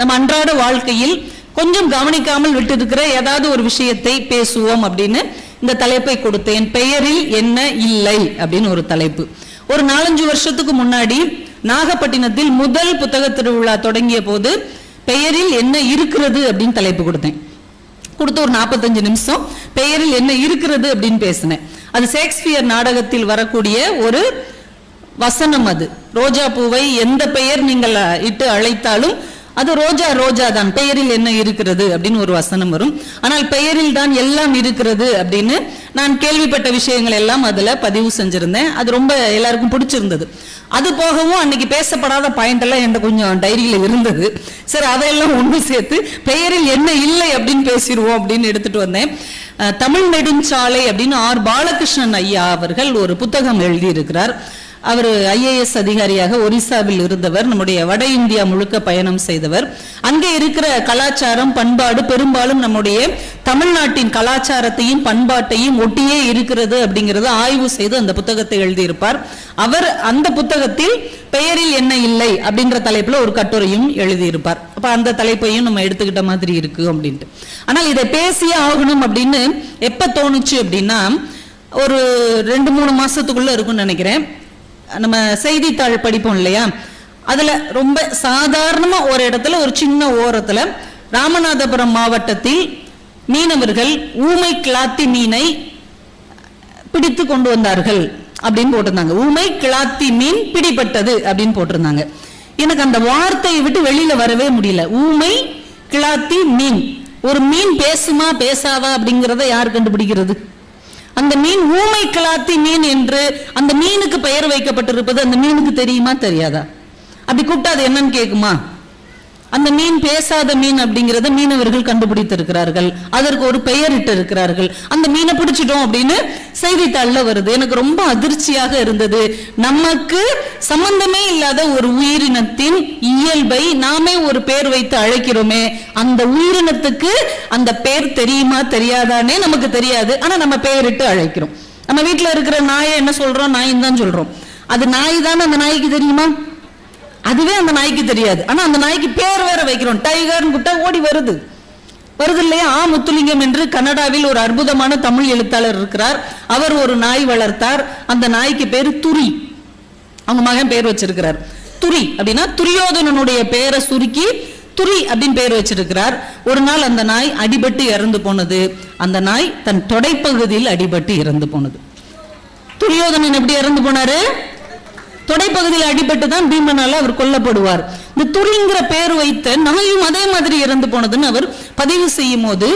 நம்ம அன்றாட வாழ்க்கையில் கொஞ்சம் கவனிக்காமல் விட்டிருக்கிற ஏதாவது ஒரு விஷயத்தை பேசுவோம் அப்படின்னு இந்த தலைப்பை கொடுத்தேன் பெயரில் என்ன இல்லை? அப்படின்னு ஒரு தலைப்பு. ஒரு நாலஞ்சு வருஷத்துக்கு முன்னாடி நாகப்பட்டினத்தில் முதல் புத்தக திருவிழா தொடங்கிய போது பெயரில் என்ன இருக்கிறது? அப்படின்னு தலைப்பு கொடுத்தேன். கொடுத்து ஒரு நாற்பத்தஞ்சு நிமிஷம் பெயரில் என்ன இருக்கிறது? அப்படின்னு பேசினேன். அது ஷேக்ஸ்பியர் நாடகத்தில் வரக்கூடிய ஒரு வசனம் அது. ரோஜா பூவை எந்த பெயர் நீங்கள் இட்டு அழைத்தாலும் அது ரோஜா ரோஜா தான் பெயரில் என்ன இருக்கிறது அப்படின்னு ஒரு வசனம் வரும். ஆனால் பெயரில் தான் எல்லாம் இருக்கிறது அப்படின்னு நான் கேள்விப்பட்ட விஷயங்கள் எல்லாம் அதுல பதிவு செஞ்சிருந்தேன். அது ரொம்ப எல்லாருக்கும் பிடிச்சிருந்தது. அது போகவும் அன்னைக்கு பேசப்படாத பாயிண்ட் எல்லாம் என்கிட்ட கொஞ்சம் டைரியில இருந்தது. சரி அதையெல்லாம் ஒன்று சேர்த்து பெயரில் என்ன இல்லை அப்படின்னு பேசிடுவோம் அப்படின்னு எடுத்துட்டு வந்தேன். தமிழ் நெடுஞ்சாலை அப்படின்னு ஆர். பாலகிருஷ்ணன் ஐயா அவர்கள் ஒரு புத்தகம் எழுதியிருக்கிறார். அவர் ஐஏஎஸ் அதிகாரியாக ஒரிசாவில் இருந்தவர் நம்முடைய வட இந்தியா முழுக்க பயணம் செய்தவர். அங்கே இருக்கிற கலாச்சாரம் பண்பாடு பெரும்பாலும் நம்முடைய தமிழ்நாட்டின் கலாச்சாரத்தையும் பண்பாட்டையும் ஒட்டியே இருக்கிறது அப்படிங்கறத ஆய்வு செய்து அந்த புத்தகத்தை எழுதியிருப்பார். அவர் அந்த புத்தகத்தில் பெயரில் என்ன இல்லை அப்படிங்கிற தலைப்புல ஒரு கட்டுரையும் எழுதியிருப்பார். அப்ப அந்த தலைப்பையும் நம்ம எடுத்துக்கிட்ட மாதிரி இருக்கு அப்படின்ட்டு. ஆனால் இதை பேசியே ஆகணும் அப்படின்னு எப்ப தோணுச்சு அப்படின்னா ஒரு ரெண்டு மூணு மாசத்துக்குள்ள இருக்கும்னு நினைக்கிறேன். நம்ம செய்தித்தாள் படிப்போம் இல்லையா? அதுல ரொம்ப சாதாரணமா ஒரு இடத்துல ஒரு சின்ன ஓரத்துல ராமநாதபுரம் மாவட்டத்தில் மீனவர்கள் ஊமை கிளாத்தி மீனை பிடித்து கொண்டு வந்தார்கள் அப்படின்னு போட்டிருந்தாங்க. ஊமை கிளாத்தி மீன் பிடிபட்டது அப்படின்னு போட்டிருந்தாங்க. எனக்கு அந்த வார்த்தையை விட்டு வெளியில வரவே முடியல. ஊமை கிளாத்தி மீன். ஒரு மீன் பேசுமா பேசாதா அப்படிங்கிறத யார் கண்டுபிடிக்கிறது? அந்த மீன் ஊமை கிளாத்தி மீன் என்று அந்த மீனுக்கு பெயர் வைக்கப்பட்டிருப்பது அந்த மீனுக்கு தெரியுமா தெரியாதா? அப்படி கூப்பிட்டா அது என்னன்னு கேக்குமா? அந்த மீன் பேசாத மீன் அப்படிங்கறத மீனவர்கள் கண்டுபிடித்திருக்கிறார்கள். அதற்கு ஒரு பெயரிட்டு இருக்கிறார்கள் அந்த மீனை பிடிச்சிட்டோம் அப்படின்னு செய்தித்தாள்ல வருது. எனக்கு ரொம்ப அதிர்ச்சியாக இருந்தது. நமக்கு சம்பந்தமே இல்லாத ஒரு உயிரினத்தின் இயல்பை நாமே ஒரு பேர் வைத்து அழைக்கிறோமே. அந்த உயிரினத்துக்கு அந்த பேர் தெரியுமா தெரியாதானே நமக்கு தெரியாது. ஆனா நம்ம பெயரிட்டு அழைக்கிறோம். நம்ம வீட்டுல இருக்கிற நாயை என்ன சொல்றோம்? நாயின் தான் சொல்றோம். அது நாய் தானே அந்த நாய்க்கு தெரியுமா? அதுவே அந்த நாய்க்கு தெரியாது. ஆனா அந்த நாய்க்கு பேர் வேற வைக்கிறோம். டைகர்னு கூப்பிட்டா ஓடி வருது. வருது இல்லையா? ஆ முத்துலிங்கம் என்று கனடாவில் ஒரு அற்புதமான தமிழ் எழுத்தாளர் இருக்கிறார். அவர் ஒரு நாய் வளர்த்தார். அந்த நாய்க்கு பேரு துரி. அவங்க மகன் பேர் வச்சிருக்கிறார். துரி அப்படின்னா துரியோதனனுடைய பேரை சுருக்கி துரி அப்படின்னு பேர் வச்சிருக்கிறார். ஒரு நாள் அந்த நாய் அடிபட்டு இறந்து போனது. அந்த நாய் தன் தொடைப்பகுதியில் அடிபட்டு இறந்து போனது. துரியோதனன் எப்படி இறந்து போனாரு? தொடைப்பகுதியில் அடிபட்டு தான் பீமனால் அவர் கொல்லப்படுவார். இந்த துரிங்கிற பேர் வைத்த நாயும் அதே மாதிரி இறந்து போனதுன்னு அவர் பதிவு செய்யும் போது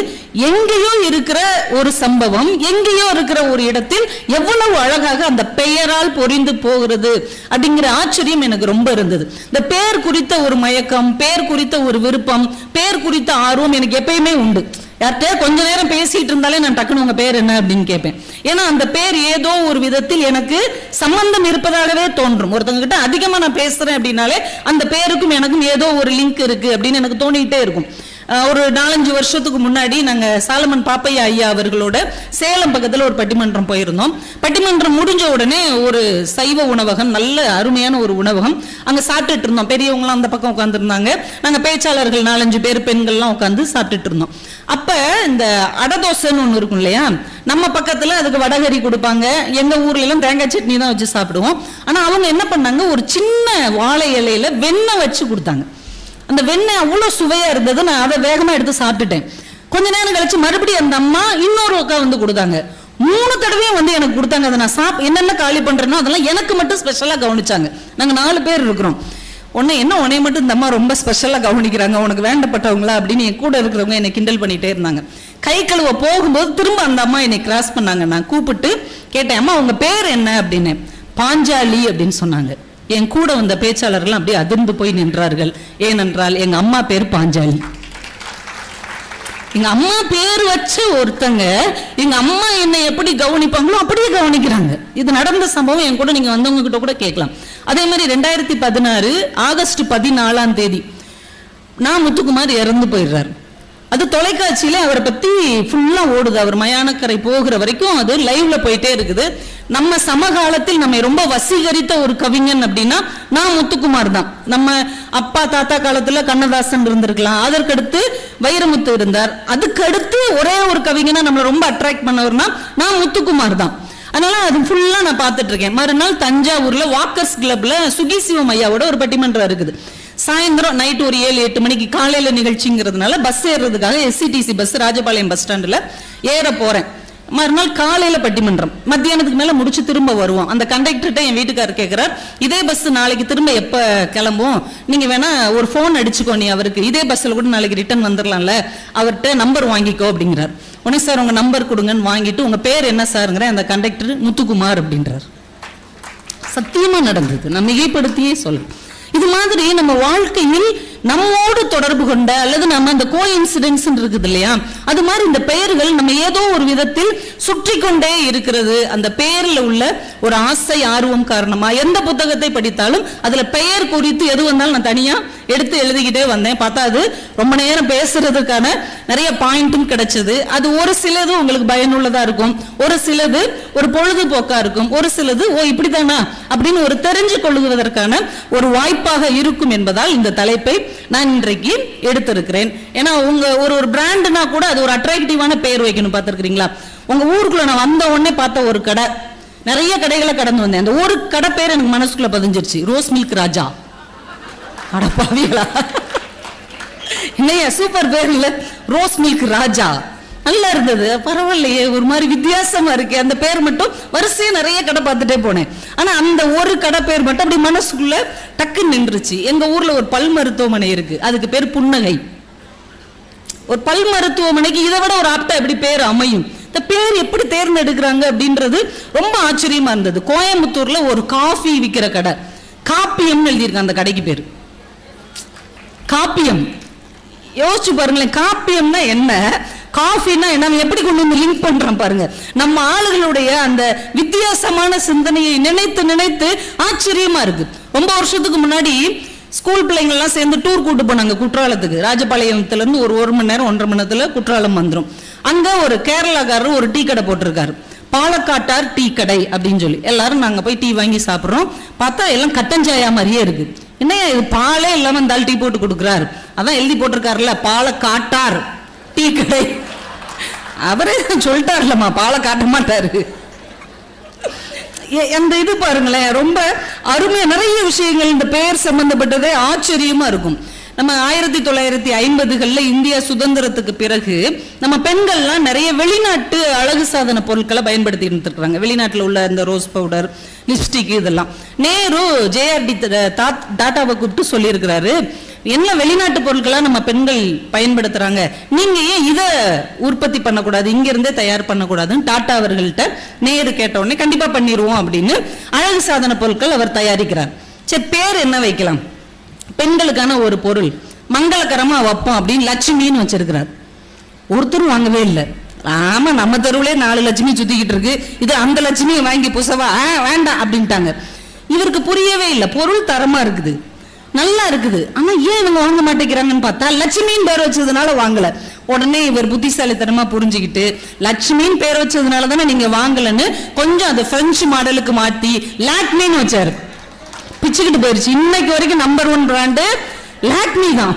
எங்கேயோ இருக்கிற ஒரு சம்பவம் எங்கேயோ இருக்கிற ஒரு இடத்தில் எவ்வளவு அழகாக அந்த பெயரால் பொறிந்து போகிறது அப்படிங்கிற ஆச்சரியம் எனக்கு ரொம்ப இருந்தது. இந்த பேர் குறித்த ஒரு மயக்கம் பேர் குறித்த ஒரு விருப்பம் பேர் குறித்த ஆர்வம் எனக்கு எப்பயுமே உண்டு. யார்கிட்ட கொஞ்ச நேரம் பேசிட்டு இருந்தாலே நான் டக்குனு உங்க பேர் என்ன அப்படின்னு கேட்பேன். ஏன்னா அந்த பேர் ஏதோ ஒரு விதத்தில் எனக்கு சம்பந்தம் இருப்பதாகவே தோன்றும். ஒருத்தவங்க கிட்ட அதிகமா நான் பேசுறேன் அப்படின்னாலே அந்த பேருக்கும் எனக்கும் ஏதோ ஒரு லிங்க் இருக்கு அப்படின்னு எனக்கு தோணிக்கிட்டே இருக்கும். ஒரு நாலஞ்சு வருஷத்துக்கு முன்னாடி நாங்கள் சாலமன் பாப்பையா ஐயா அவர்களோட சேலம் பக்கத்தில் ஒரு பட்டிமன்றம் போயிருந்தோம். பட்டிமன்றம் முடிஞ்ச உடனே ஒரு சைவ உணவகம் நல்ல அருமையான ஒரு உணவகம் அங்கே சாப்பிட்டுட்டு இருந்தோம். பெரியவங்களாம் அந்த பக்கம் உட்காந்துருந்தாங்க நாங்கள் பேச்சாளர்கள் நாலஞ்சு பேர் பெண்கள்லாம் உட்காந்து சாப்பிட்டுட்டு இருந்தோம். அப்போ இந்த அடதோசைன்னு ஒன்று இருக்கும் இல்லையா? நம்ம பக்கத்தில் அதுக்கு வடகறி கொடுப்பாங்க. எங்கள் ஊர்லெலாம் தேங்காய் சட்னி தான் வச்சு சாப்பிடுவோம். ஆனால் அவங்க என்ன பண்ணாங்க? ஒரு சின்ன வாழை இலையில வெண்ணெய் வச்சு கொடுத்தாங்க. அந்த வெண்ணெய் அவ்வளோ சுவையாக இருந்தது. நான் அதை வேகமாக எடுத்து சாப்பிட்டுட்டேன். கொஞ்ச நேரம் கழிச்சு மறுபடியும் அந்த அம்மா இன்னொரு உக்கா வந்து கொடுத்தாங்க. மூணு தடவையும் வந்து எனக்கு கொடுத்தாங்க. அதை நான் சாப் என்னென்ன காலி பண்ணுறேனோ அதெல்லாம் எனக்கு மட்டும் ஸ்பெஷலாக கவனிச்சாங்க. நாங்கள் நாலு பேர் இருக்கிறோம். உன்னை என்ன உன்னை மட்டும் இந்த அம்மா ரொம்ப ஸ்பெஷலாக கவனிக்கிறாங்க. உனக்கு வேண்டப்பட்டவங்களா அப்படின்னு என் கூட இருக்கிறவங்க என்னை கிண்டல் பண்ணிகிட்டே இருந்தாங்க. கை கழுவ போகும்போது திரும்ப அந்த அம்மா என்னை கிராஸ் பண்ணாங்க. நான் கூப்பிட்டு கேட்டேன் அம்மா உங்கள் பேர் என்ன? அப்படின்னு. பாஞ்சாலி அப்படின்னு சொன்னாங்க. என் கூட வந்த பேச்சாளர்கள் அப்படியே அதிர்ந்து போய் நின்றார்கள். ஏனென்றால் எங்க அம்மா பேர் பாஞ்சாலி. எங்க அம்மா பேர் வச்ச ஒருத்தங்க எங்க அம்மா என்னை எப்படி கவனிப்பாங்களோ அப்படியே கவனிக்கிறாங்க. இது நடந்த சம்பவம் என் கூட நீங்க வந்தவங்க கிட்ட கூட கேட்கலாம். அதே மாதிரி ரெண்டாயிரத்தி பதினாறு ஆகஸ்ட் பதினாலாம் தேதி நான் முத்துக்குமார் இறந்து போயிடுறாரு. அது தொலைக்காட்சியில அவரை பத்தி ஃபுல்லா ஓடுது. அவர் மயானக்கரை போகிற வரைக்கும் அது லைவ்ல போயிட்டே இருக்குது. நம்ம சமகாலத்தில் நம்மை ரொம்ப வசீகரித்த ஒரு கவிஞன் அப்படின்னா நான் முத்துக்குமார் தான். நம்ம அப்பா தாத்தா காலத்துல கண்ணதாசன் இருந்திருக்கலாம். அதற்கடுத்து வைரமுத்து இருந்தார். அதுக்கடுத்து ஒரே ஒரு கவிஞனா நம்மளை ரொம்ப அட்ராக்ட் பண்ணவர்னா நான் முத்துக்குமார் தான். அதனால அது ஃபுல்லா நான் பார்த்துட்டு இருக்கேன் மறுநாள் தஞ்சாவூர்ல வாக்கர்ஸ் கிளப்ல சுகி சிவம் ஐயாவோட ஒரு பட்டிமன்றம் இருக்குது. சாயந்தரம் நைட் ஒரு ஏழு எட்டு மணிக்கு காலையில நிகழ்ச்சிங்கிறதுனால பஸ் ஏறுறதுக்காக எஸ்சிடிசி பஸ் ராஜபாளையம் பஸ் ஸ்டாண்டுல ஏற போறேன். மறுநாள் காலையில பட்டிமன்றம். மத்தியானத்துக்கு மேல முடிச்சு திரும்ப வருவோம். அந்த கண்டக்டர்கிட்ட என் வீட்டுக்காரர் கேட்குறார் இதே பஸ் நாளைக்கு திரும்ப எப்ப கிளம்பும் நீங்க வேணா ஒரு ஃபோன் அடிச்சுக்கோ நீ அவருக்கு. இதே பஸ்ல கூட நாளைக்கு ரிட்டர்ன் வந்துடலாம்ல அவர்கிட்ட நம்பர் வாங்கிக்கோ அப்படிங்கிறார். உடனே சார் உங்க நம்பர் கொடுங்கன்னு வாங்கிட்டு உங்க பேர் என்ன சாருங்கிற அந்த கண்டக்டர் முத்துக்குமார் அப்படின்றார். சத்தியமா நடந்தது. நான் மிகைப்படுத்தியே சொல்றேன் இது மாதிரி நம்ம வாழ்க்கையில் நம்மோடு தொடர்பு கொண்ட அல்லது நம்ம அந்த கோ இன்சிடென்ட்ஸ் இருக்குது இல்லையா? அது மாதிரி இந்த பெயர்கள் நம்ம ஏதோ ஒரு விதத்தில் சுற்றி கொண்டே இருக்கிறது. அந்த பெயர்ல உள்ள ஒரு ஆசை ஆர்வம் காரணமா எந்த புத்தகத்தை படித்தாலும் அதுல பெயர் குறித்து எது வந்தாலும் நான் தனியா எடுத்து எழுதிக்கிட்டே வந்தேன். பார்த்தா அது ரொம்ப நேரம் பேசுறதுக்கான நிறைய பாயிண்ட்டும் கிடைச்சது. அது ஒரு சிலது உங்களுக்கு பயனுள்ளதா இருக்கும். ஒரு சிலது ஒரு பொழுதுபோக்கா இருக்கும். ஒரு சிலது ஓ இப்படிதானா அப்படின்னு ஒரு தெரிஞ்சு கொள்ளுவதற்கான ஒரு வாய்ப்பாக இருக்கும் என்பதால் இந்த தலைப்பை நான் இன்றைக்கு எடுத்திருக்கிறேன். ஏன்னா உங்க ஒரு ஒரு பிராண்டுனா கூட அது ஒரு அட்ராக்டிவான பெயர் வைக்கணும் பார்த்துருக்கீங்களா உங்க ஊருக்குள்ள நான் வந்த உடனே பார்த்த ஒரு கடை. நிறைய கடைகளை கடந்து வந்தேன். அந்த ஒரு கடை பேர் எனக்கு மனசுக்குள்ள பதிஞ்சிருச்சு. ரோஸ் மில்க் ராஜா அடப்பாவிகளா. இல்லையா சூப்பர் பேர் இல்ல. ரோஸ் மில்க் ராஜா நல்லா இருந்தது. பரவாயில்லையே ஒரு மாதிரி வித்தியாசமா இருக்கு. அந்த பேர் மட்டும் வரிசையா நிறைய கடை பார்த்துட்டே போனேன். ஆனா அந்த ஒரு கடை பேர் மட்டும் அப்படி மனசுக்குள்ள டக்குன்னு நின்றுச்சு. எங்க ஊர்ல ஒரு பல் மருத்துவமனை இருக்கு. அதுக்கு பேர் புன்னகை. ஒரு பல் மருத்துவமனைக்கு இதை விட ஒரு ஆப்டா எப்படி பேர் அமையும்? இந்த பேர் எப்படி தேர்ந்தெடுக்கிறாங்க அப்படின்றது ரொம்ப ஆச்சரியமா இருந்தது. கோயம்புத்தூர்ல ஒரு காஃபி விற்கிற கடை. காப்பியம் எழுதியிருக்காங்க அந்த கடைக்கு பேர். காப்பியம். யோசிச்சு பாருங்களேன் காப்பியம்னா என்ன? காஃபின்னா நம்ம எப்படி கொண்டு வந்து லிங்க் பண்றோம் பாருங்க. நம்ம ஆளுகளுடைய அந்த வித்தியாசமான சிந்தனையை நினைத்து நினைத்து ஆச்சரியமா இருக்கு. ரொம்ப வருஷத்துக்கு முன்னாடி ஸ்கூல் பிள்ளைங்கள்லாம் சேர்ந்து டூர் கூட்டு போனாங்க குற்றாலத்துக்கு. ராஜபாளையத்துலேருந்து ஒரு ஒரு மணி நேரம் ஒன்றரை மணி நேரத்தில் குற்றாலம் வந்துடும் அங்கே ஒரு கேரளாக்காரர் ஒரு டீ கடை போட்டிருக்காரு. பாலக்காட்டார் டீ கடை அப்படின்னு சொல்லி. எல்லாரும் நாங்கள் போய் டீ வாங்கி சாப்பிட்றோம். பார்த்தா எல்லாம் கட்டஞ்சாயா மாதிரியே இருக்குது என்னையா இது? பாலே இல்லாமல் இந்த டீ போட்டு கொடுக்குறாரு. அதான் எழுதி போட்டிருக்காருல்ல பாலக்காட்டார். டீ கடை அவரே சொல்லிட்டார்லம்மா பாலை காட்ட மாட்டாரு. எ- அந்த இது பாருங்களேன் ரொம்ப அருமையாக நிறைய விஷயங்கள் இந்த பெயர் சம்பந்தப்பட்டதே ஆச்சரியமா இருக்கும். நம்ம ஆயிரத்தி தொள்ளாயிரத்தி ஐம்பதுகள்ல இந்தியா சுதந்திரத்துக்கு பிறகு நம்ம பெண்கள்லாம் நிறைய வெளிநாட்டு அழகு சாதன பொருட்களை பயன்படுத்தி இருந்துருக்குறாங்க. வெளிநாட்டில் உள்ள இந்த ரோஸ் பவுடர் லிப்ஸ்டிக் இதெல்லாம். நேரு ஜேஆர்டி டாட்டாவை கூப்பிட்டு சொல்லியிருக்கிறாரு என்ன வெளிநாட்டு பொருட்களாக நம்ம பெண்கள் பயன்படுத்துறாங்க? நீங்க ஏன் இதை உற்பத்தி பண்ணக்கூடாது? இங்கேருந்தே தயார் பண்ணக்கூடாதுன்னு டாட்டா அவர்கள்ட்ட நேரு கேட்ட உடனே கண்டிப்பா பண்ணிடுவோம் அப்படின்னு அழகு சாதன பொருட்கள் அவர் தயாரிக்கிறார். சரி பேர் என்ன வைக்கலாம்? பெண்களுக்கான ஒரு பொருள். மங்களகரமா வைப்போம் அப்படின்னு லட்சுமின்னு வச்சிருக்கிறார். ஒருத்தரும் வாங்கவே இல்லை. ஆமா நம்ம தெருவிலே நாலு லட்சுமி சுத்திக்கிட்டு இருக்கு. இது அந்த லட்சுமியை வாங்கி புசவா? ஆ, வேண்டாம் அப்படின்ட்டாங்க. இவருக்கு புரியவே இல்லை. பொருள் தரமா இருக்குது. நல்லா இருக்குது. ஆனா ஏன் இவங்க வாங்க மாட்டேங்கிறாங்கன்னு பார்த்தா லட்சுமின்னு பேர் வச்சதுனால வாங்கல. உடனே இவர் புத்திசாலித்தனமா புரிஞ்சுக்கிட்டு லட்சுமின்னு பேர் வச்சதுனால தானே நீங்க வாங்கலன்னு கொஞ்சம் அதை பிரெஞ்சு மாடலுக்கு மாத்தி லாக்மின்னு வச்சாரு. பிச்சுக்கிட்டு போயிருச்சு. இன்னைக்கு வரைக்கும் நம்பர் ஒன் பிராண்டு லாக்மி தான்.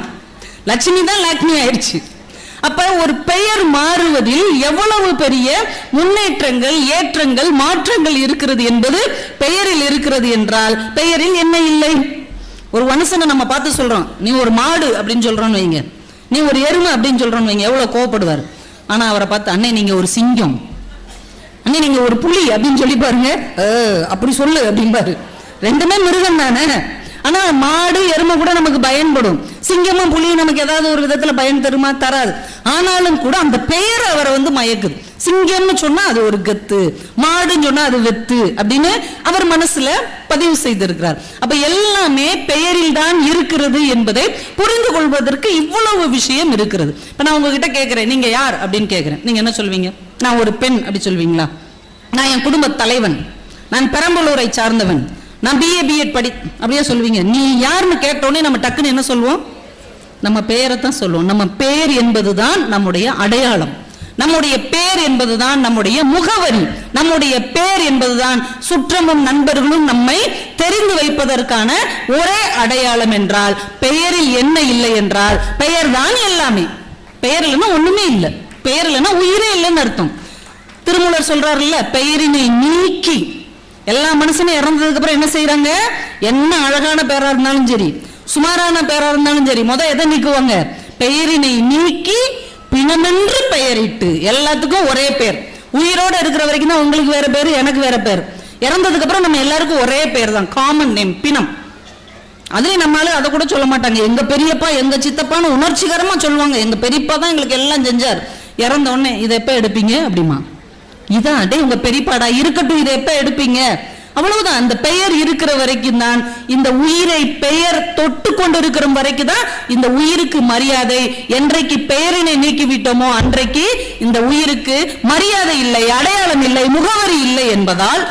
லட்சுமி தான் லாக்மி ஆயிடுச்சு அப்ப ஒரு பெயர் மாறுவதில் எவ்வளவு பெரிய முன்னேற்றங்கள் ஏற்றங்கள் மாற்றங்கள் இருக்கிறது என்பது பெயரில் இருக்கிறது என்றால் பெயரில் என்ன இல்லை? ஒரு மனுஷனை நம்ம பார்த்து சொல்கிறோம் நீ ஒரு மாடு அப்படின்னு சொல்கிறோம்னு வைங்க. நீ ஒரு எருமை அப்படின்னு சொல்றோம்னு வைங்க. எவ்வளோ கோவப்படுவார். ஆனால் அவரை பார்த்து அண்ணே நீங்கள் ஒரு சிங்கம். அண்ணே நீங்கள் ஒரு புலி அப்படின்னு சொல்லி பாருங்க. அப்படி சொல்லு அப்படிம்பாரு ரெண்டுமே மிருகம் தானே. ஆனால் மாடு எருமை கூட நமக்கு பயன்படும். சிங்கமும் புலியும் நமக்கு ஏதாவது ஒரு விதத்தில் பயன் தருமா? தராது. ஆனாலும் கூட அந்த பெயர் அவரை வந்து மயக்குது. சிங்கம்னு சொன்னா அது ஒரு கத்து மாடுன்னு சொன்னா அது வெத்து அப்படின்னு அவர் மனசுல பதிவு செய்திருக்கிறார். அப்ப எல்லாமே பெயரில் தான் இருக்கிறது என்பதை புரிந்து கொள்வதற்கு இவ்வளவு விஷயம் இருக்கிறது. இப்ப நான் உங்ககிட்ட கேட்கிறேன் நீங்க யார் அப்படின்னு கேட்கிறேன் நீங்க என்ன சொல்வீங்க? நான் ஒரு பெண் அப்படி சொல்வீங்களா? நான் என் குடும்ப தலைவன். நான் பெரம்பலூரை சார்ந்தவன். நான் பிஏ பிஎட் படி அப்படியே சொல்வீங்க. நீ யாருன்னு கேட்டோடனே நம்ம டக்குன்னு என்ன சொல்லுவோம் நம்ம பெயரை தான் சொல்லுவோம் நம்ம பெயர் என்பதுதான் நம்முடைய அடையாளம். நம்முடைய பேர் என்பதுதான் நம்முடைய முகவரி. நம்முடைய பேர் என்பதுதான் சுற்றமும் நண்பர்களும் நம்மை தெரிந்து வைப்பதற்கான ஒரே அடையாளம் என்றால் பெயரில் என்ன இல்லை என்றால் பெயர் தான் எல்லாமே. பெயர் இல்லைன்னா ஒண்ணுமே இல்லை. பெயர் இல்லைன்னா உயிரே இல்லைன்னு அர்த்தம். திருமூலர் சொல்றாருல்ல பெயரினை நீக்கி. எல்லா மனுஷனும் இறந்ததுக்கு அப்புறம் என்ன செய்யறாங்க என்ன அழகான பேரா இருந்தாலும் சரி சுமாரான பேரா இருந்தாலும் சரி முத எதை நீக்குவாங்க? பெயரினை நீக்கி பிணமென்று பெயரிட்டு எல்லாத்துக்கும் ஒரே பேர். உயிரோட இருக்கிற வரைக்கும் தான் உங்களுக்கு வேற பேர் எனக்கு வேற பேர். இறந்ததுக்கு அப்புறம் நம்ம எல்லாருக்கும் ஒரே பேர் தான் காமன் நேம் பிணம். அதுலேயும் நம்மளால அதை கூட சொல்ல மாட்டாங்க. எங்க பெரியப்பா எங்க சித்தப்பான்னு உணர்ச்சிகரமா சொல்லுவாங்க. எங்க பெரியப்பா தான் எங்களுக்கு எல்லாம் செஞ்சார். இறந்த உடனே இதை எப்ப எடுப்பீங்க? அப்படிமா. இதான் அடே உங்க பெரியப்பாடா இருக்கட்டும் இதை எப்ப எடுப்பீங்க? அவ்வளவுதான். அந்த பெயர் இருக்கிற வரைக்கும் தான் இந்த உயிரை பெயர் தொட்டு கொண்டிருக்கிற வரைக்கும் தான் இந்த உயிருக்கு மரியாதை. என்றைக்கு பெயரினை நீக்கிவிட்டோமோ அன்றைக்கு இந்த உயிருக்கு மரியாதை இல்லை அடையாளம் இல்லை முகவரி இல்லை என்பதால்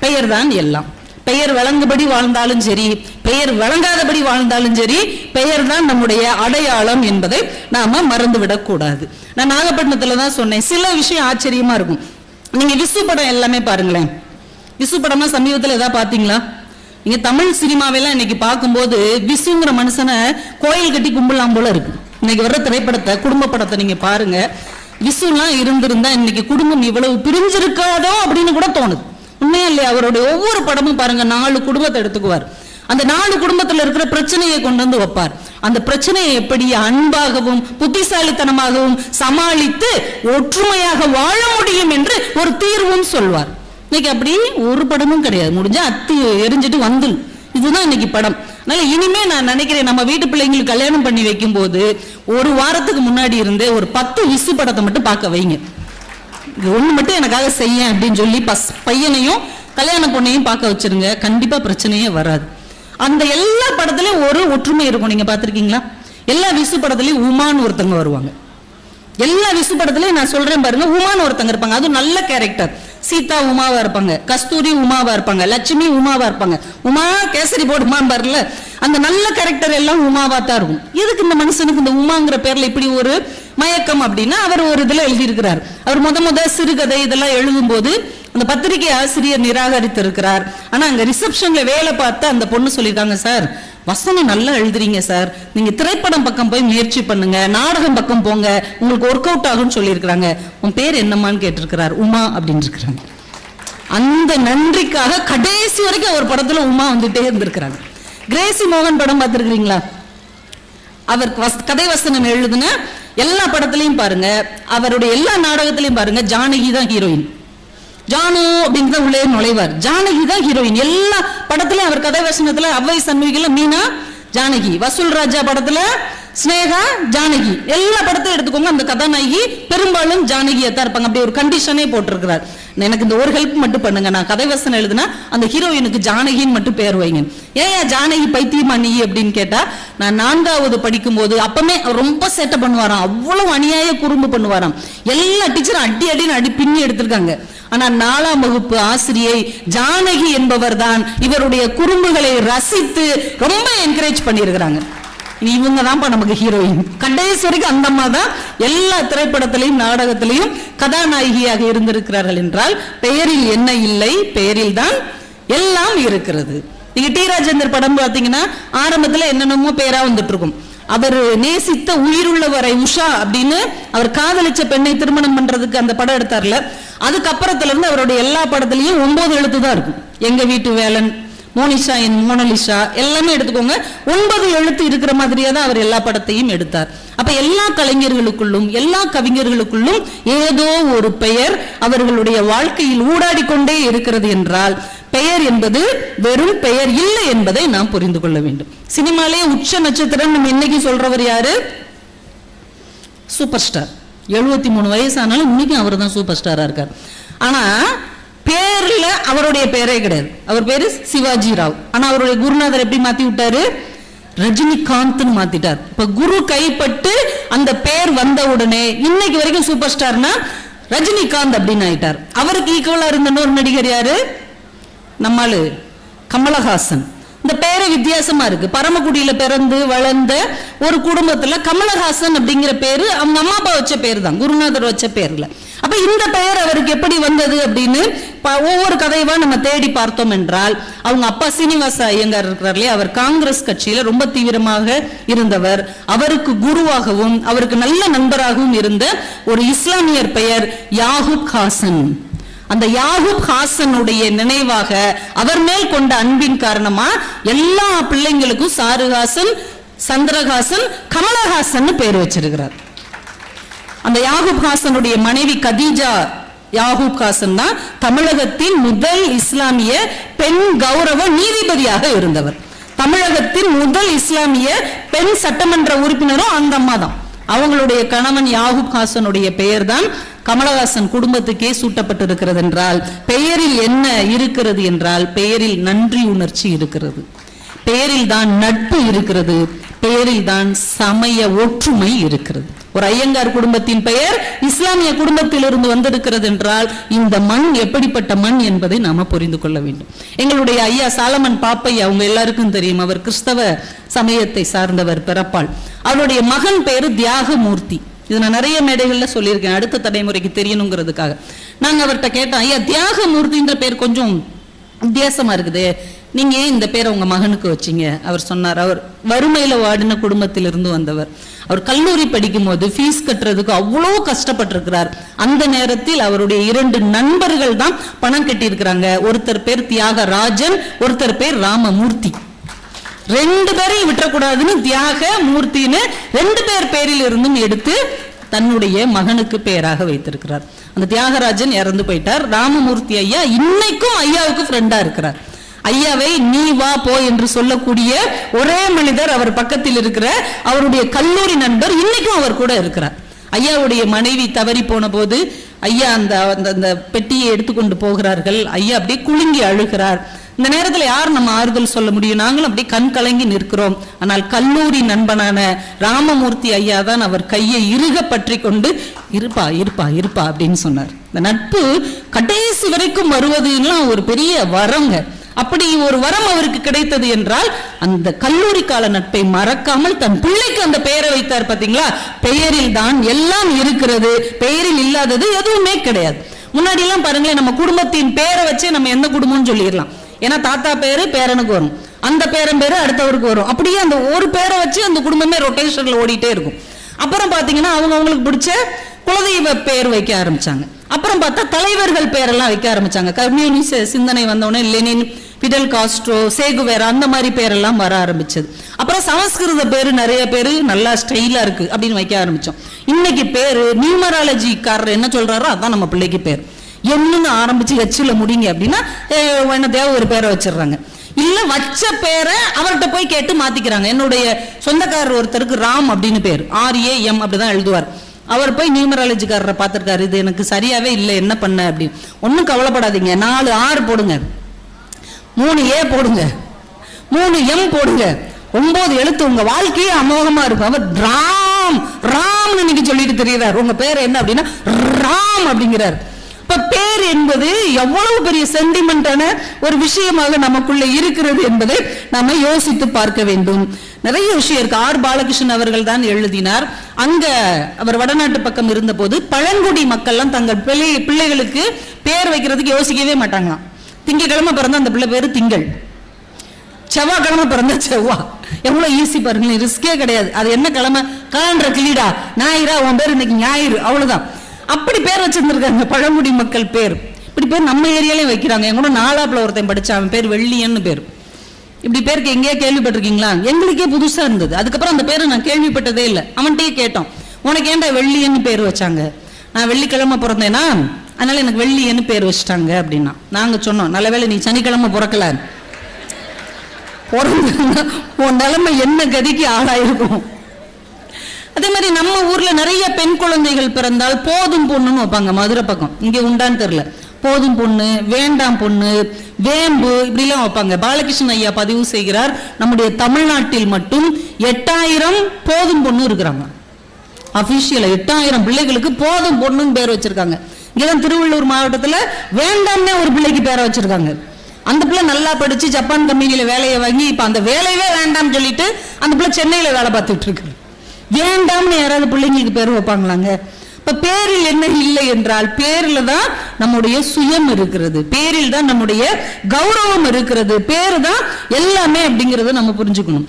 பெயர் தான் எல்லாம். பெயர் வழங்குபடி வாழ்ந்தாலும் சரி பெயர் வழங்காதபடி வாழ்ந்தாலும் சரி பெயர் தான் நம்முடைய அடையாளம் என்பதை நாம மறந்துவிடக்கூடாது நான் நாகப்பட்டினத்துல தான் சொன்னேன் சில விஷயம் ஆச்சரியமா இருக்கும். நீங்க விசு படம் எல்லாமே பாருங்களேன். விசு படமா சமீபத்தில் ஏதாவது பார்த்தீங்களா நீங்க தமிழ் சினிமாவெல்லாம் இன்னைக்கு பார்க்கும்போது விசுங்கிற மனுஷனை கோயில் கட்டி கும்பிடலாம் போல இருக்கு. இன்னைக்கு வர்ற திரைப்படத்தை குடும்ப படத்தை நீங்க பாருங்க. விசுலாம் இருந்திருந்தா இன்னைக்கு குடும்பம் இவ்வளவு பிரிஞ்சிருக்காதோ அப்படின்னு கூட தோணுது. உண்மையா இல்லையா? அவருடைய ஒவ்வொரு படமும் பாருங்க நாலு குடும்பத்தை எடுத்துக்குவார். அந்த நாலு குடும்பத்துல இருக்கிற பிரச்சனையை கொண்டு வந்து வைப்பார். அந்த பிரச்சனையை எப்படி அன்பாகவும் புத்திசாலித்தனமாகவும் சமாளித்து ஒற்றுமையாக வாழ முடியும் என்று ஒரு தீர்வும் சொல்வார். இன்னைக்கு அப்படி ஒரு படமும் கிடையாது. முடிஞ்சா அத்தி எரிஞ்சிட்டு வந்துடும் இதுதான் இன்னைக்கு படம். அதனால இனிமே நான் நினைக்கிறேன் நம்ம வீட்டு பிள்ளைங்களுக்கு கல்யாணம் பண்ணி வைக்கும் போது ஒரு வாரத்துக்கு முன்னாடி இருந்தே ஒரு பத்து விசு படத்தை மட்டும் பார்க்க வைங்க. இது ஒண்ணு மட்டும் எனக்காக செய்ய அப்படின்னு சொல்லி பஸ் பையனையும் கல்யாண பொண்ணையும் பார்க்க வச்சிருங்க. கண்டிப்பா பிரச்சனையே வராது. அந்த எல்லா படத்துலயும் ஒரு ஒற்றுமை இருக்கும். நீங்க பாத்திருக்கீங்களா எல்லா விசு படத்துலயும் உமான்னு ஒருத்தவங்க வருவாங்க. எல்லா விசு படத்துலயும் நான் சொல்றேன் பாருங்க உமான்னு ஒருத்தங்க இருப்பாங்க. அது நல்ல கேரக்டர் சீதா உமாவா இருப்பாங்க கஸ்தூரி உமாவா இருப்பாங்க லட்சுமி உமாவா இருப்பாங்க. உமா கேசரி போர்டு பாருல. அந்த நல்ல கேரக்டர் எல்லாம் உமாவா தான் இருக்கும். எதுக்கு இந்த மனுஷனுக்கு இந்த உமாங்கிற பேர்ல இப்படி ஒரு மயக்கம் அப்படின்னா அவர் ஒரு இதுல எழுதியிருக்கிறார். அவர் முத முத சிறுகதை இதெல்லாம் எழுதும்போது அந்த பத்திரிகை ஆசிரியர் நிராகரித்து இருக்கிறார் ஆனா அங்க ரிசப்ஷன்ல வேலை பார்த்து அந்த பொண்ணு சொல்லியிருக்காங்க சார் வசனம் நல்லா எழுதுறீங்க சார். நீங்க திரைப்படம் பக்கம் போய் முயற்சி பண்ணுங்க நாடகம் பக்கம் போங்க உங்களுக்கு ஒர்க் அவுட் ஆகும்னு சொல்லியிருக்கிறாங்க. உன் பேர் என்னம்மான்னு கேட்டிருக்கிறார் உமா அப்படின்னு இருக்கிறாங்க. அந்த நன்றிக்காக கடைசி வரைக்கும் அவர் படத்துல உமா வந்துட்டே இருந்திருக்கிறாங்க. கிரேசி மோகன் படம் பார்த்திருக்கிறீங்களா? அவர் வஸ்- கதை வசனம் எழுதுன எல்லா படத்துலையும் பாருங்க. அவருடைய எல்லா நாடகத்திலையும் பாருங்க. ஜானகி தான் ஹீரோயின் ஜானு அப்படின்னு தான் உள்ளே நுழைவார். ஜானகி தான் ஹீரோயின் எல்லா படத்திலையும் அவர் கதை வசனத்துல அவ்வை சண்முகில மீனா ஜானகி. வசூல் ராஜா படத்துல ஸ்னேகா ஜானகி. எல்லா படத்தையும் எடுத்துக்கோங்க. அந்த கதாநாயகி பெரும்பாலும் ஜானகியை தான் இருப்பாங்க. அப்படி ஒரு கண்டிஷனே போட்டிருக்கிறார். எனக்கு இந்த ஒரு ஹெல்ப் மட்டும் பண்ணுங்க. நான் கதை வசனம் எழுதுனா அந்த ஹீரோயினுக்கு ஜானகின்னு மட்டும் பேர் வைங்க. ஏன் ஜானகி பைத்தியமா நீ அப்படின்னு கேட்டா நான் நான்காவது படிக்கும் போது அப்பமே ரொம்ப சேட்டை பண்ணுவாராம். அவ்வளவு அநியாய குறும்பு பண்ணுவாராம். எல்லா டீச்சரும் அடி அடின்னு அடி பின்னி எடுத்திருக்காங்க. ஆனா நாலாம் வகுப்பு ஆசிரியை ஜானகி என்பவர் தான் இவருடைய குறும்புகளை ரசித்து ரொம்ப என்கரேஜ் பண்ணியிருக்கிறாங்க. இனி இவங்க தான்ப்பா நமக்கு ஹீரோயின் கடைசி வரைக்கும் அந்த அம்மா தான் எல்லா திரைப்படத்திலையும் நாடகத்திலையும் கதாநாயகியாக இருந்திருக்கிறார்கள் என்றால் பெயரில் என்ன இல்லை பெயரில் தான் எல்லாம் இருக்கிறது. நீங்க டி. ராஜேந்தர் படம் பார்த்தீங்கன்னா ஆரம்பத்துல என்னென்னமோ பேரா வந்துட்டு இருக்கும் அவர் நேசித்த உயிருள்ளவரை உஷா அப்படின்னு அவர் காதலிச்ச பெண்ணை திருமணம் பண்றதுக்கு அந்த படம் எடுத்தார்ல அதுக்கப்புறத்துல இருந்து அவருடைய எல்லா படத்துலயும் ஒன்பது எழுத்து தான் இருக்கும். எங்க வீட்டு வேலன் மோனிஷா என் மோனலிஷா எல்லாமே எடுத்துக்கோங்க. ஒன்பது எழுத்து இருக்கிற மாதிரியே தான் அவர் எல்லா படத்தையும் எடுத்தார். அப்ப எல்லா கலைஞர்களுக்குள்ளும் எல்லா கவிஞர்களுக்குள்ளும் ஏதோ ஒரு பெயர் அவர்களுடைய வாழ்க்கையில் ஊடாடி கொண்டே இருக்கிறது என்றால் பெயர் என்பது வெறும் பெயர் இல்லை என்பதை நாம் புரிந்து கொள்ள வேண்டும். சினிமாலே உச்ச நட்சத்திரம் நம்ம இன்னைக்கு சொல்றவர் யாரு? சூப்பர் ஸ்டார் எழுபத்தி மூணு வயசானாலும் இன்னைக்கும் அவர் தான் சூப்பர் ஸ்டாரா இருக்கார். ஆனா அவருடைய பேரே கிடையாது. அவர் பேரு சிவாஜி ராவ். ஆனா அவருடைய குருநாதர் எப்படி மாத்தி விட்டாரு? ரஜினிகாந்த்னு மாத்திட்டார். இப்ப குரு கைப்பட்டு அந்த பேர் வந்த உடனே இன்னைக்கு வரைக்கும் சூப்பர் ஸ்டார்னா ரஜினிகாந்த் அப்படின்னு ஆயிட்டார். அவருக்கு ஈக்குவலா இருந்த இன்னொரு நடிகர் யாரு? நம்மளு கமலஹாசன். இந்த பெயரை வித்தியாசமா இருக்கு. பரமக்குடியில பிறந்து வளர்ந்த ஒரு குடும்பத்துல கமலஹாசன் அப்படிங்கிற பேரு அவங்க அம்மா அப்பா வச்ச பேர் தான் குருநாதர் வச்ச பேர்ல. அப்ப இந்த பெயர் அவருக்கு எப்படி வந்தது அப்படின்னு ஒவ்வொரு கதைவா நம்ம தேடி பார்த்தோம் என்றால் அவங்க அப்பா சீனிவாச ஐயங்கார் இருக்கிறார் இல்லையா? அவர் காங்கிரஸ் கட்சியில ரொம்ப தீவிரமாக இருந்தவர். அவருக்கு குருவாகவும் அவருக்கு நல்ல நண்பராகவும் இருந்த ஒரு இஸ்லாமியர் பெயர் யாகூப் ஹாசன். அந்த யாகூப் ஹாசனுடைய நினைவாக அவர் மேல் கொண்ட அன்பின் காரணமா எல்லா பிள்ளைங்களுக்கும் சாருஹாசன் சந்திரஹாசன் கமலஹாசன் பேர் வச்சிருக்கிறார். அந்த யாகூப் ஹாசனுடைய மனைவி கதீஜா யாகூப் ஹாசன் தான் தமிழகத்தின் முதல் இஸ்லாமிய பெண் கௌரவ நீதிபதியாக இருந்தவர். தமிழகத்தின் முதல் இஸ்லாமிய பெண் சட்டமன்ற உறுப்பினரும் அந்த அம்மா தான். அவங்களுடைய கணவன் யாகூப் ஹாசனுடைய பெயர் தான் கமலஹாசன் குடும்பத்துக்கே சூட்டப்பட்டிருக்கிறது என்றால் பெயரில் என்ன இருக்கிறது என்றால் பெயரில் நன்றி உணர்ச்சி இருக்கிறது. பெயரில் தான் நட்பு இருக்கிறது பெயரில் தான் சமய ஒற்றுமை இருக்கிறது. ஒரு ஐயங்கார் குடும்பத்தின் பெயர் இஸ்லாமிய குடும்பத்திலிருந்து வந்திருக்கிறது என்றால் இந்த மண் எப்படிப்பட்ட மண் என்பதை நாம புரிந்து கொள்ள வேண்டும். எங்களுடைய ஐயா சாலமன் பாப்பை அவங்க எல்லாருக்கும் தெரியும் அவர் கிறிஸ்தவ சமயத்தை சார்ந்தவர் பிறப்பாள். அவருடைய மகன் பேரு தியாகமூர்த்தி. இது நான் நிறைய மேடைகள்ல சொல்லியிருக்கேன் அடுத்த தலைமுறைக்கு தெரியணுங்கிறதுக்காக. நாங்க அவர்கிட்ட கேட்டோம் ஐயா தியாகமூர்த்தின்ற பேர் கொஞ்சம் வித்தியாசமா இருக்குது நீங்க ஏன் இந்த பேரை உங்க மகனுக்கு வச்சீங்க? அவர் சொன்னார் அவர் வறுமையில வாடின குடும்பத்திலிருந்து வந்தவர். அவர் கல்லூரி படிக்கும் போது ஃபீஸ் கட்டுறதுக்கு அவ்வளோ கஷ்டப்பட்டிருக்கிறார். அந்த நேரத்தில் அவருடைய இரண்டு நண்பர்கள் தான் பணம் கட்டியிருக்கிறாங்க. ஒருத்தர் பேர் தியாகராஜன் ஒருத்தர் பேர் ராமமூர்த்தி. ரெண்டு பேரையும் விட்டுறக்கூடாதுன்னு தியாக மூர்த்தின்னு ரெண்டு பேர் பேரில் இருந்தும் எடுத்து தன்னுடைய மகனுக்கு பெயராக வைத்திருக்கிறார். அந்த தியாகராஜன் இறந்து போயிட்டார். ராமமூர்த்தி ஐயா இன்னைக்கும் ஐயாவுக்கு ஃப்ரெண்டா இருக்கிறார். ஐயாவை நீ வா போ என்று சொல்லக்கூடிய ஒரே மனிதர் அவர் பக்கத்தில் இருக்கிற அவருடைய கல்லூரி நண்பர் இன்னைக்கும் அவர் கூட இருக்கிறார். ஐயாவுடைய மனைவி தவறி போன போது ஐயா அந்த அந்த- அந்த பெட்டியை எடுத்துக்கொண்டு போகிறார்கள். ஐயா அப்படியே குலுங்கி அழுகிறார். இந்த நேரத்தில் யார் நம்ம ஆறுதல் சொல்ல முடியும்? நாங்களும் அப்படியே கண் கலங்கி நிற்கிறோம். ஆனால் கல்லூரி நண்பனான ராமமூர்த்தி ஐயா தான் அவர் கையை இறுக பற்றி கொண்டு இருப்பா இருப்பா இருப்பா அப்படின்னு சொன்னார். இந்த நட்பு கடைசி வரைக்கும் வருவதுலாம் ஒரு பெரிய வரங்க. அப்படி ஒரு வரம் அவருக்கு கிடைத்தது என்றால் அந்த கல்லூரி கால நட்பை மறக்காமல் தன் பிள்ளைக்கு அந்த பெயரை வைத்தார் பாத்தீங்களா பெயரில் தான் எல்லாம் இருக்கிறது பெயரில் இல்லாதது எதுவுமே கிடையாது. முன்னாடி எல்லாம் பாருங்களேன் நம்ம குடும்பத்தின் பெயரை வச்சே நம்ம எந்த குடும்பம்னு சொல்லிடலாம். ஏன்னா தாத்தா பேரு பேரனுக்கு வரும். அந்த பேரன் பேரு அடுத்தவருக்கு வரும். அப்படியே அந்த ஒரு பேரை வச்சு அந்த குடும்பமே ரொட்டேஷன்ல ஓடிட்டே இருக்கும். அப்புறம் பாத்தீங்கன்னா அவங்க அவங்களுக்கு பிடிச்ச குலதெய்வ பேர் வைக்க ஆரம்பிச்சாங்க. அப்புறம் பார்த்தா தலைவர்கள் பேரெல்லாம் வைக்க ஆரம்பிச்சாங்க. கம்யூனிஸ்ட் சிந்தனை வந்தோடனே லெனின் பிடல் காஸ்ட்ரோ சேகுவேர் அந்த மாதிரி பேரெல்லாம் வர ஆரம்பிச்சது. அப்புறம் சமஸ்கிருத பேர் நிறைய பேர் நல்லா ஸ்டைலாக இருக்குது அப்படின்னு வைக்க ஆரம்பித்தோம் இன்னைக்கு பேர் நியூமராலஜிக்காரர் என்ன சொல்கிறாரோ அதான் நம்ம பிள்ளைக்கு பேர். என்னன்னு ஆரம்பிச்சு ஹெச்சில் முடிங்க அப்படின்னா என்ன தேவை ஒரு பேரை வச்சிடுறாங்க. இல்லை வச்ச பேரை அவர்கிட்ட போய் கேட்டு மாற்றிக்கிறாங்க என்னுடைய சொந்தக்காரர் ஒருத்தருக்கு ராம் அப்படின்னு பேர். ஆர்ஏஎம் அப்படி எம் அப்படிதான் எழுதுவார். அவர் போய் நியூமராலஜிக்காரரை பார்த்துருக்காரு. இது எனக்கு சரியாவே இல்லை என்ன பண்ண அப்படின்னு. ஒன்றும் கவலைப்படாதீங்க. நாலு ஆறு போடுங்க. மூணு ஏ போடுங்க. மூணு எம் போடுங்க. ஒன்பது எழுத்து உங்க வாழ்க்கையே அமோகமா இருக்கும். அவர் ராம் ராம்னு நீங்க சொல்லிட்டு தெரியுறார். உங்க பேர் என்ன அப்படின்னா ராம் அப்படிங்கிறார். இப்ப பேர் என்பது எவ்வளவு பெரிய சென்டிமெண்டான ஒரு விஷயமாக நமக்குள்ள இருக்கிறது என்பதை நாம யோசித்து பார்க்க வேண்டும். நிறைய விஷயம் இருக்கு. ஆர். பாலகிருஷ்ணன் அவர்கள் தான் எழுதினார். அங்க அவர் வடநாட்டு பக்கம் இருந்தபோது பழங்குடி மக்கள்லாம் தங்கள் பிள்ளை பிள்ளைகளுக்கு பேர் வைக்கிறதுக்கு யோசிக்கவே மாட்டாங்களாம். திங்கக்கிழமை பிறந்த அந்த பிள்ளை பேரு திங்கள். செவ்வாய்க்கிழமை பிறந்த செவ்வா. எவ்வளவு ஈஸி பாருங்களேன் ரிஸ்கே கிடையாது. அது என்ன கிழமை? காண்ற கிளீடா. ஞாயிறா உன் பேர் இன்னைக்கு ஞாயிறு. அவ்வளவுதான். அப்படி பேர் வச்சிருந்திருக்காங்க பழங்குடி மக்கள் பேர். இப்படி பேர் நம்ம ஏரியாலயும் வைக்கிறாங்க. என் கூட நாலாப்புல ஒருத்தன் படிச்சான். அவன் பேர் வெள்ளியன்னு பேர். இப்படி பேருக்கு எங்கேயா கேள்விப்பட்டிருக்கீங்களா? எங்களுக்கே புதுசா இருந்தது. அதுக்கப்புறம் அந்த பேரை நான் கேள்விப்பட்டதே இல்லை. அவன்கிட்டயே கேட்டோம். உனக்கு ஏன்டா வெள்ளியன்னு பேர் வச்சாங்க? நான் வெள்ளிக்கிழமை பிறந்தேனா? அதனால எனக்கு வெள்ளியன்னு பேர் வச்சிட்டாங்க அப்படின்னா. நாங்க சொன்னோம் நல்ல வேளை நீ சனிக்கிழமை பிறக்கல. பிறந்திருந்தா உன் நிலைமை என்ன கதிக்கு ஆளாயிருக்கும். அதே மாதிரி நம்ம ஊர்ல நிறைய பெண் குழந்தைகள் பிறந்தால் போதும் பொண்ணுன்னு வைப்பாங்க மதுரை பக்கம். இங்கே உண்டான்னு தெரியல. போதும் பொண்ணு வேண்டாம் பொண்ணு வேம்பு இப்படிலாம் வைப்பாங்க. பாலகிருஷ்ணன் ஐயா பதிவு செய்கிறார் நம்முடைய தமிழ்நாட்டில் மட்டும் எட்டாயிரம் போதும் பொண்ணு இருக்கிறாங்க. அபிஷியல் எட்டாயிரம் பிள்ளைகளுக்கு போதும் பொண்ணுன்னு பேர் வச்சிருக்காங்க. இங்கதான் திருவள்ளூர் மாவட்டத்துல வேண்டாம்னே ஒரு பிள்ளைக்கு பேரை வச்சிருக்காங்க. அந்த பிள்ளை நல்லா படிச்சு ஜப்பான் கம்பெனியில வேலையை வாங்கி இப்ப அந்த வேலையவே வேண்டாம்னு சொல்லிட்டு அந்த பிள்ளை சென்னையில வேலை பார்த்துட்டு இருக்கு. வேண்டாம்னு யாராவது பிள்ளைங்களுக்கு பேர் வைப்பாங்களாங்க? இப்ப பேரில் என்ன இல்லை என்றால் பேர்ல தான் நம்முடைய சுயம் இருக்கிறது. பேரில் தான் நம்முடைய கௌரவம் இருக்கிறது. பேரு தான் எல்லாமே அப்படிங்கறத நம்ம புரிஞ்சுக்கணும்.